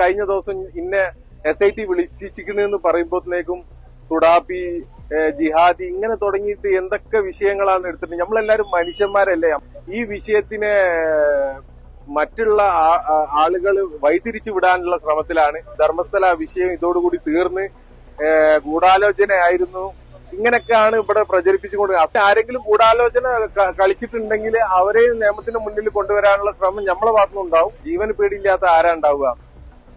കഴിഞ്ഞ ദിവസം ഇന്ന എസ് ഐ ടി വിളിച്ചിരിക്കണെന്ന് പറയുമ്പോഴത്തേക്കും സുഡാപ്പി ജിഹാദി ഇങ്ങനെ തുടങ്ങിയിട്ട് എന്തൊക്കെ വിഷയങ്ങളാണ് എടുത്തിട്ട് നമ്മളെല്ലാരും മനുഷ്യന്മാരല്ലേ? ഈ വിഷയത്തിനെ മറ്റുള്ള ആളുകൾ വൈതിരിച്ചു വിടാനുള്ള ശ്രമത്തിലാണ് ധർമ്മസ്ഥല വിഷയം ഇതോടുകൂടി തീർന്ന് ഗൂഢാലോചന ഗൂഢാലോചനയായിരുന്നു ഇങ്ങനെയൊക്കെയാണ് ഇവിടെ പ്രചരിപ്പിച്ചുകൊണ്ട് ആരെങ്കിലും ഗൂഢാലോചന കളിച്ചിട്ടുണ്ടെങ്കിൽ അവരെ നിയമത്തിന് മുന്നിൽ കൊണ്ടുവരാനുള്ള ശ്രമം നമ്മളെ ഭാഗത്തുനിന്നുണ്ടാവും. ജീവന് പേടിയില്ലാത്ത ആരാ ഉണ്ടാവുക?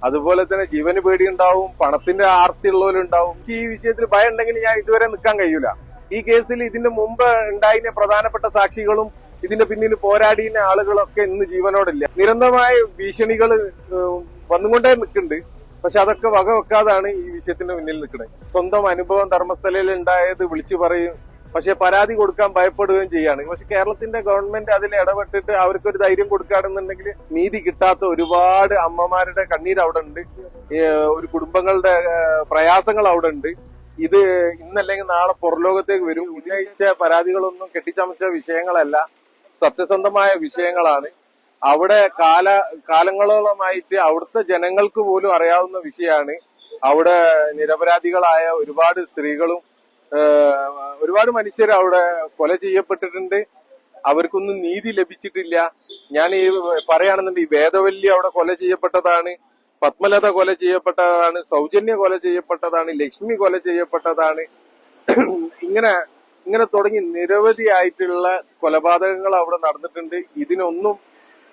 അതുപോലെ തന്നെ ജീവന് പേടിയുണ്ടാവും പണത്തിന്റെ ആർത്തി ഉള്ളവരുണ്ടാവും ഈ വിഷയത്തിൽ ഭയം ഉണ്ടെങ്കിൽ ഞാൻ ഇതുവരെ നിൽക്കാൻ കഴിയൂല. ഈ കേസിൽ ഇതിന്റെ മുമ്പ് ഉണ്ടായിരുന്ന പ്രധാനപ്പെട്ട സാക്ഷികളും ഇതിന്റെ പിന്നിൽ പോരാടിയ ആളുകളൊക്കെ ഇന്ന് ജീവനോടില്ല. നിരന്തരമായ ഭീഷണികൾ വന്നുകൊണ്ടേ നിൽക്കുന്നുണ്ട്. പക്ഷെ അതൊക്കെ വകവെക്കാതാണ് ഈ വിഷയത്തിന്റെ മുന്നിൽ നിൽക്കുന്നത്. സ്വന്തം അനുഭവം ധർമ്മസ്ഥലയിൽ ഉണ്ടായത് വിളിച്ചു പറയും പക്ഷെ പരാതി കൊടുക്കാൻ ഭയപ്പെടുകയും ചെയ്യാണ്. പക്ഷെ കേരളത്തിന്റെ ഗവൺമെന്റ് അതിൽ ഇടപെട്ടിട്ട് അവർക്കൊരു ധൈര്യം കൊടുക്കുകയാണെന്നുണ്ടെങ്കിൽ നീതി കിട്ടാത്ത ഒരുപാട് അമ്മമാരുടെ കണ്ണീർ അവിടെ ഉണ്ട് ഒരു കുടുംബങ്ങളുടെ പ്രയാസങ്ങൾ അവിടെ ഉണ്ട് ഇത് ഇന്നല്ലെങ്കിൽ നാളെ പുറലോകത്തേക്ക് വരും. ഉന്നയിച്ച പരാതികളൊന്നും കെട്ടിച്ചമച്ച വിഷയങ്ങളല്ല. സത്യസന്ധമായ വിഷയങ്ങളാണ്. അവിടെ കാല കാലങ്ങളോളമായിട്ട് അവിടുത്തെ ജനങ്ങൾക്ക് പോലും അറിയാവുന്ന വിഷയമാണ്. അവിടെ നിരപരാധികളായ ഒരുപാട് സ്ത്രീകളും ഒരുപാട് മനുഷ്യർ അവിടെ കൊല ചെയ്യപ്പെട്ടിട്ടുണ്ട്. അവർക്കൊന്നും നീതി ലഭിച്ചിട്ടില്ല. ഞാൻ ഈ പറയുകയാണെന്നുണ്ടെങ്കിൽ ഈ വേദവല്ലി അവിടെ കൊല ചെയ്യപ്പെട്ടതാണ് പത്മലത കൊല ചെയ്യപ്പെട്ടതാണ് സൗജന്യ കൊല ചെയ്യപ്പെട്ടതാണ് ലക്ഷ്മി കൊല ചെയ്യപ്പെട്ടതാണ്. ഇങ്ങനെ ഇങ്ങനെ തുടങ്ങി നിരവധി ആയിട്ടുള്ള കൊലപാതകങ്ങൾ അവിടെ നടന്നിട്ടുണ്ട്. ഇതിനൊന്നും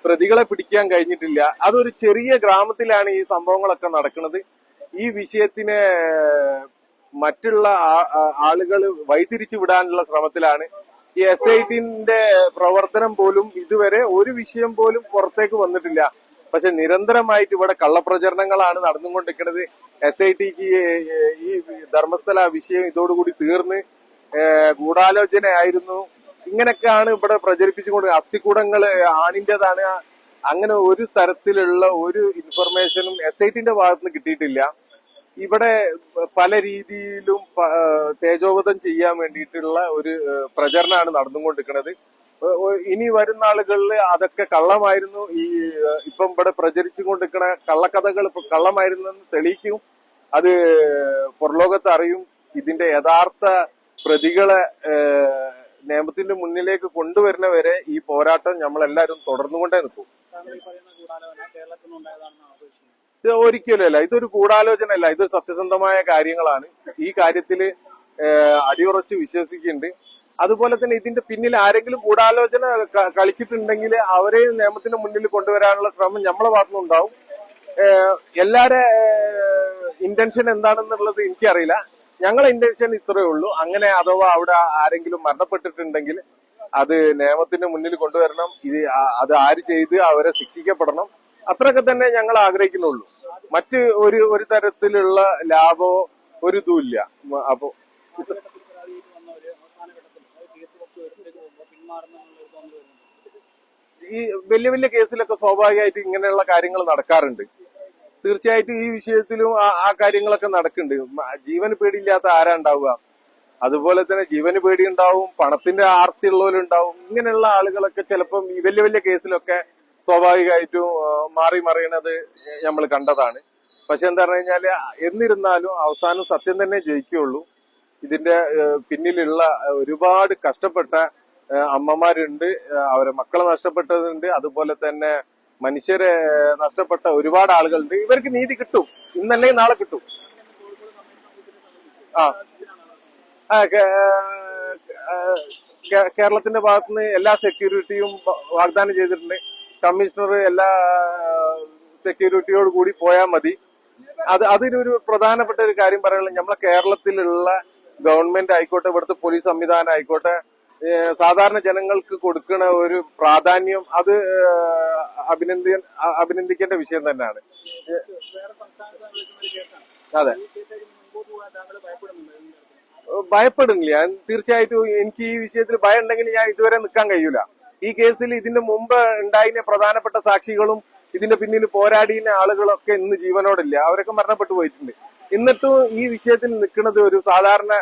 പ്രതികളെ പിടിക്കാൻ കഴിഞ്ഞിട്ടില്ല. അതൊരു ചെറിയ ഗ്രാമത്തിലാണ് ഈ സംഭവങ്ങളൊക്കെ നടക്കുന്നത്. ഈ വിഷയത്തിനെ മറ്റുള്ള ആളുകൾ വൈതിരിച്ചു വിടാനുള്ള ശ്രമത്തിലാണ് ഈ എസ് ഐ ടിന്റെ പ്രവർത്തനം പോലും ഇതുവരെ ഒരു വിഷയം പോലും പുറത്തേക്ക് വന്നിട്ടില്ല. പക്ഷെ നിരന്തരമായിട്ട് ഇവിടെ കള്ളപ്രചരണങ്ങളാണ് നടന്നുകൊണ്ടിരിക്കുന്നത്. എസ് ഐ ടിക്ക് ഈ ധർമ്മസ്ഥല വിഷയം ഇതോടുകൂടി തീർന്ന് ഗൂഢാലോചന ഗൂഢാലോചനയായിരുന്നു. ഇങ്ങനെയൊക്കെയാണ് ഇവിടെ പ്രചരിപ്പിച്ചുകൊണ്ട് അസ്ഥിക്കൂടങ്ങൾ ആണിന്റെതാണ്. അങ്ങനെ ഒരു തരത്തിലുള്ള ഒരു ഇൻഫർമേഷനും എസ് ഐ ടിന്റെ ഭാഗത്തുനിന്ന് കിട്ടിയിട്ടില്ല. ഇവിടെ പല രീതിയിലും തേജോവധം ചെയ്യാൻ വേണ്ടിയിട്ടുള്ള ഒരു പ്രചരണമാണ് നടന്നുകൊണ്ടിരിക്കുന്നത്. ഇനി വരുന്ന ആളുകളിൽ അതൊക്കെ കള്ളമായിരുന്നു. ഈ ഇപ്പം ഇവിടെ പ്രചരിച്ചു പ്രചരിച്ചുകൊണ്ടിരിക്കുന്ന കള്ളക്കഥകൾ ഇപ്പൊ കള്ളമായിരുന്നു എന്ന് തെളിയിക്കും. അത് പുറലോകത്ത് അറിയും. ഇതിന്റെ യഥാർത്ഥ പ്രതികളെ നിയമത്തിന്റെ മുന്നിലേക്ക് കൊണ്ടുവരുന്നവരെ ഈ പോരാട്ടം നമ്മളെല്ലാവരും തുടർന്നുകൊണ്ടേ നിൽക്കും. ഇത് ഒരിക്കലുമല്ല. ഇതൊരു ഗൂഢാലോചന അല്ല ഇതൊരു സത്യസന്ധമായ കാര്യങ്ങളാണ്. ഈ കാര്യത്തിൽ അടിയുറച്ച് വിശ്വസിക്കുന്നുണ്ട്. അതുപോലെ തന്നെ ഇതിന്റെ പിന്നിൽ ആരെങ്കിലും ഗൂഢാലോചന കളിച്ചിട്ടുണ്ടെങ്കിൽ അവരെ നിയമത്തിന് മുന്നിൽ കൊണ്ടുവരാനുള്ള ശ്രമം നമ്മളെ ഭാഗത്തുനിന്നുണ്ടാവും ഉണ്ടാവും. എല്ലാരെ ഇന്റൻഷൻ എന്താണെന്നുള്ളത് എനിക്കറിയില്ല. ഞങ്ങളെ ഇന്റൻഷൻ ഇത്രയേ ഉള്ളൂ. അങ്ങനെ അഥവാ അവിടെ ആരെങ്കിലും മരണപ്പെട്ടിട്ടുണ്ടെങ്കിൽ അത് നിയമത്തിന്റെ മുന്നിൽ കൊണ്ടുവരണം. ഇത് അത് ആര് ചെയ്ത് അവരെ ശിക്ഷിക്കപ്പെടണം. അത്രയൊക്കെ തന്നെ ഞങ്ങൾ ആഗ്രഹിക്കുന്നുള്ളൂ. മറ്റ് ഒരു ഒരു തരത്തിലുള്ള ലാഭമോ ഒരു ഇതുമില്ല അപ്പൊ ഈ വലിയ വലിയ കേസിലൊക്കെ സ്വാഭാവികമായിട്ട് ഇങ്ങനെയുള്ള കാര്യങ്ങൾ നടക്കാറുണ്ട്. തീർച്ചയായിട്ടും ഈ വിഷയത്തിലും ആ- കാര്യങ്ങളൊക്കെ നടക്കുന്നുണ്ട്. ജീവന് പേടിയില്ലാത്ത ആരാ ഉണ്ടാവുക അതുപോലെ തന്നെ ജീവന് പേടിയുണ്ടാവും പണത്തിന്റെ ആർത്തി ഉള്ളവരുണ്ടാവും ഇങ്ങനെയുള്ള ആളുകളൊക്കെ ചിലപ്പം ഈ വലിയ വലിയ കേസിലൊക്കെ സ്വാഭാവികമായിട്ടും മാറി മറിയണത് നമ്മൾ കണ്ടതാണ്. പക്ഷെ എന്താ പറഞ്ഞു കഴിഞ്ഞാൽ എന്നിരുന്നാലും അവസാനം സത്യം തന്നെ ജയിക്കുകയുള്ളൂ. ഇതിന്റെ പിന്നിലുള്ള ഒരുപാട് കഷ്ടപ്പെട്ട അമ്മമാരുണ്ട് അവരെ മക്കളെ നഷ്ടപ്പെട്ടതുണ്ട് അതുപോലെ തന്നെ മനുഷ്യരെ നഷ്ടപ്പെട്ട ഒരുപാട് ആളുകളുണ്ട്. ഇവർക്ക് നീതി കിട്ടും. ഇന്നല്ലേ നാളെ കിട്ടും. ആ. കേരളത്തിന്റെ ഭാഗത്തുനിന്ന് എല്ലാ സെക്യൂരിറ്റിയും വാഗ്ദാനം ചെയ്തിട്ടുണ്ട്. കമ്മീഷണർ എല്ലാ സെക്യൂരിറ്റിയോട് കൂടി പോയാൽ മതി. അത് അതിനൊരു പ്രധാനപ്പെട്ട ഒരു കാര്യം പറയാനുള്ളത് നമ്മളെ കേരളത്തിലുള്ള ഗവൺമെന്റ് ആയിക്കോട്ടെ ഇവിടുത്തെ പോലീസ് സംവിധാനം ആയിക്കോട്ടെ സാധാരണ ജനങ്ങൾക്ക് കൊടുക്കുന്ന ഒരു പ്രാധാന്യം അത് അഭിനന്ദി അഭിനന്ദിക്കേണ്ട വിഷയം തന്നെയാണ്. അതെ? ഭയപ്പെടുന്നില്ല. തീർച്ചയായിട്ടും എനിക്ക് ഈ വിഷയത്തിൽ ഭയം ഉണ്ടെങ്കിൽ ഞാൻ ഇതുവരെ നിൽക്കാൻ കഴിയൂല. ഈ കേസിൽ ഇതിന്റെ മുമ്പ് ഉണ്ടായിരുന്ന പ്രധാനപ്പെട്ട സാക്ഷികളും ഇതിന്റെ പിന്നിൽ പോരാടിയ ആളുകളൊക്കെ ഇന്ന് ജീവനോടില്ല. അവരൊക്കെ മരണപ്പെട്ടു പോയിട്ടുണ്ട്. എന്നിട്ടും ഈ വിഷയത്തിൽ നിൽക്കുന്നത് ഒരു സാധാരണ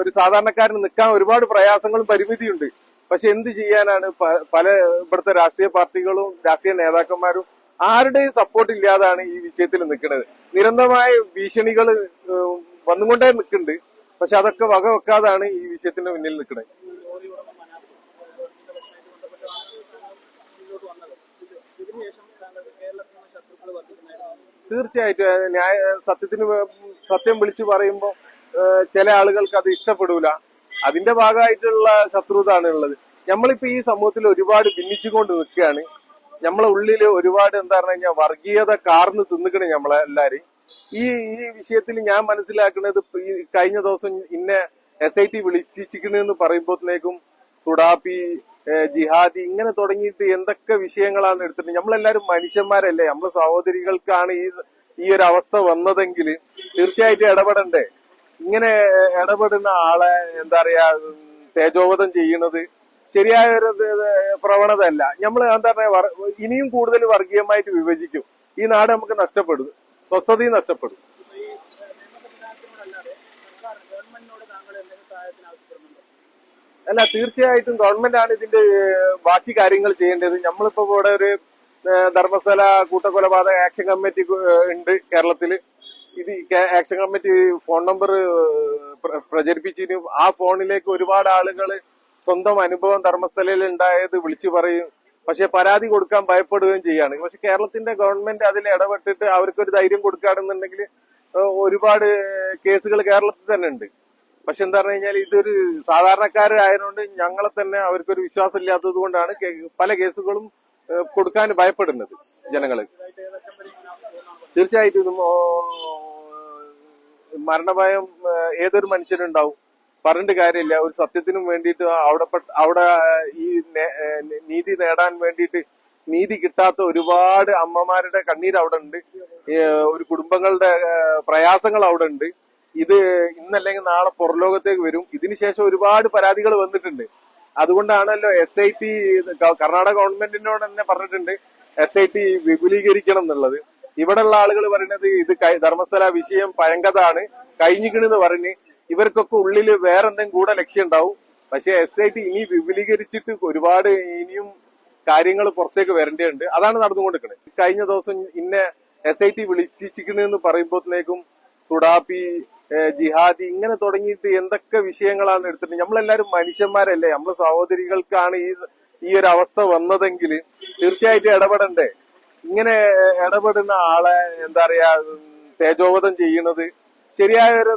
ഒരു സാധാരണക്കാരന് നിൽക്കാൻ ഒരുപാട് പ്രയാസങ്ങളും പരിമിതിയുണ്ട്. പക്ഷെ എന്ത് ചെയ്യാനാണ് പല ഇവിടുത്തെ രാഷ്ട്രീയ പാർട്ടികളും രാഷ്ട്രീയ നേതാക്കന്മാരും ആരുടെയും സപ്പോർട്ട് ഇല്ലാതാണ് ഈ വിഷയത്തിൽ നിൽക്കുന്നത്. നിരന്തരമായ ഭീഷണികൾ വന്നുകൊണ്ടേ നിൽക്കുന്നുണ്ട്. പക്ഷെ അതൊക്കെ വക വെക്കാതാണ് ഈ വിഷയത്തിന് മുന്നിൽ നിൽക്കുന്നത്. തീർച്ചയായിട്ടും ന്യായ സത്യത്തിന് സത്യം വിളിച്ചു പറയുമ്പോൾ ചില ആളുകൾക്ക് അത് ഇഷ്ടപ്പെടൂല. അതിന്റെ ഭാഗമായിട്ടുള്ള ശത്രുതാണ് ഉള്ളത്. നമ്മളിപ്പോ ഈ സമൂഹത്തിൽ ഒരുപാട് ഭിന്നിച്ചുകൊണ്ട് നിൽക്കുകയാണ്. നമ്മളെ ഉള്ളിൽ ഒരുപാട് എന്താ പറഞ്ഞു കഴിഞ്ഞാൽ വർഗീയത കാർന്ന് തിന്നുകണ് നമ്മളെ എല്ലാരും ഈ ഈ വിഷയത്തിൽ ഞാൻ മനസ്സിലാക്കുന്നത് കഴിഞ്ഞ ദിവസം ഇന്നെ എസ് ഐ ടി വിളിച്ചിരിക്കണെന്ന് പറയുമ്പോഴത്തേക്കും സുഡാപ്പി ജിഹാദി ഇങ്ങനെ തുടങ്ങിയിട്ട് എന്തൊക്കെ വിഷയങ്ങളാണ് എടുത്തിട്ട് നമ്മളെല്ലാരും മനുഷ്യന്മാരല്ലേ? നമ്മളെ സഹോദരികൾക്കാണ് ഈ ഈ ഒരു അവസ്ഥ വന്നതെങ്കിൽ തീർച്ചയായിട്ടും ഇടപെടണ്ടേ. ഇങ്ങനെ ഇടപെടുന്ന ആളെ എന്താ പറയാ തേജോവധം ചെയ്യുന്നത് ശരിയായ ഒരു പ്രവണത അല്ല നമ്മൾ എന്താ പറയാ ഇനിയും കൂടുതൽ വർഗീയമായിട്ട് വിഭജിക്കും. ഈ നാട് നമുക്ക് നഷ്ടപ്പെടും. സ്വസ്ഥതയും നഷ്ടപ്പെടും. സഹായത്തിന് അല്ല തീർച്ചയായിട്ടും ഗവൺമെന്റ് ആണ് ഇതിന്റെ ബാക്കി കാര്യങ്ങൾ ചെയ്യേണ്ടത്. നമ്മളിപ്പോ ഇവിടെ ഒരു ധർമ്മസ്ഥല കൂട്ടക്കൊലപാതക ആക്ഷൻ കമ്മിറ്റി ഉണ്ട് കേരളത്തിൽ ഇത് ആക്ഷൻ കമ്മിറ്റി ഫോൺ നമ്പർ പ്രചരിപ്പിച്ചിരുന്നു ആ ഫോണിലേക്ക് ഒരുപാട് ആളുകൾ സ്വന്തം അനുഭവം ധർമ്മസ്ഥലയിൽ ഉണ്ടായത് വിളിച്ചു പറയും. പക്ഷെ പരാതി കൊടുക്കാൻ ഭയപ്പെടുകയും ചെയ്യാണ്. പക്ഷെ കേരളത്തിന്റെ ഗവൺമെന്റ് അതിൽ ഇടപെട്ടിട്ട് അവർക്കൊരു ധൈര്യം കൊടുക്കുകയാണെന്നുണ്ടെങ്കിൽ ഒരുപാട് കേസുകൾ കേരളത്തിൽ തന്നെ ഉണ്ട്. പക്ഷെ എന്താ പറഞ്ഞു കഴിഞ്ഞാൽ ഇതൊരു സാധാരണക്കാരായതുകൊണ്ട് ഞങ്ങളെ തന്നെ അവർക്കൊരു വിശ്വാസം ഇല്ലാത്തത് കൊണ്ടാണ് പല കേസുകളും കൊടുക്കാൻ ഭയപ്പെടുന്നത് പോകുന്നതാണ് തീർച്ചയായിട്ടും മരണഭയം ഏതൊരു മനുഷ്യനുണ്ടാവും പറഞ്ഞിട്ട് കാര്യമില്ല. ഒരു സത്യത്തിനും വേണ്ടിയിട്ട് അവിടെ അവിടെ ഈ നീതി നേടാൻ വേണ്ടിയിട്ട് നീതി കിട്ടാത്ത ഒരുപാട് അമ്മമാരുടെ കണ്ണീർ അവിടെ ഉണ്ട്. ഒരു കുടുംബങ്ങളുടെ പ്രയാസങ്ങൾ അവിടെ ഉണ്ട്. ഇത് ഇന്നല്ലെങ്കിൽ നാളെ പുറലോകത്തേക്ക് വരും. ഇതിനുശേഷം ഒരുപാട് പരാതികൾ വന്നിട്ടുണ്ട്. അതുകൊണ്ടാണല്ലോ എസ് ഐ ടി കർണാടക ഗവൺമെന്റിനോട് തന്നെ പറഞ്ഞിട്ടുണ്ട് എസ് ഐ ടി വിപുലീകരിക്കണം എന്നുള്ളത്. ഇവിടെയുള്ള ആളുകൾ പറയുന്നത് ഇത് ധർമ്മസ്ഥല വിഷയം പഴങ്കതാണ് കഴിഞ്ഞിക്കണെന്ന് പറഞ്ഞ് ഇവർക്കൊക്കെ ഉള്ളിൽ വേറെന്തെങ്കിലും കൂടെ ലക്ഷ്യം ഉണ്ടാവും. പക്ഷെ എസ് ഐ ടി ഇനി വിപുലീകരിച്ചിട്ട് ഒരുപാട് ഇനിയും കാര്യങ്ങൾ പുറത്തേക്ക് വരേണ്ടതുണ്ട്. അതാണ് നടന്നുകൊണ്ടിരിക്കുന്നത് കഴിഞ്ഞ ദിവസം ഇന്നെ എസ് ഐ ടി വിളിച്ചിരിക്കണെന്ന് പറയുമ്പോഴത്തേക്കും സുഡാപ്പി ഏഹ് ജിഹാദി ഇങ്ങനെ തുടങ്ങിയിട്ട് എന്തൊക്കെ വിഷയങ്ങളാണ് എടുത്തിട്ട് നമ്മളെല്ലാരും മനുഷ്യന്മാരല്ലേ? നമ്മളെ സഹോദരികൾക്കാണ് ഈ ഈ ഒരു അവസ്ഥ വന്നതെങ്കിൽ തീർച്ചയായിട്ടും ഇടപെടണ്ടേ. ഇങ്ങനെ ഇടപെടുന്ന ആളെ എന്താ പറയാ തേജോവധം ചെയ്യുന്നത് ശരിയായ ഒരു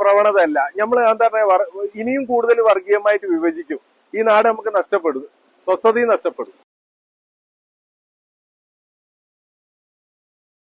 പ്രവണത അല്ല നമ്മൾ എന്താ പറയാ ഇനിയും കൂടുതൽ വർഗീയമായിട്ട് വിഭജിക്കും. ഈ നാട് നമുക്ക് നഷ്ടപ്പെടും. സ്വസ്ഥതയും നഷ്ടപ്പെടും.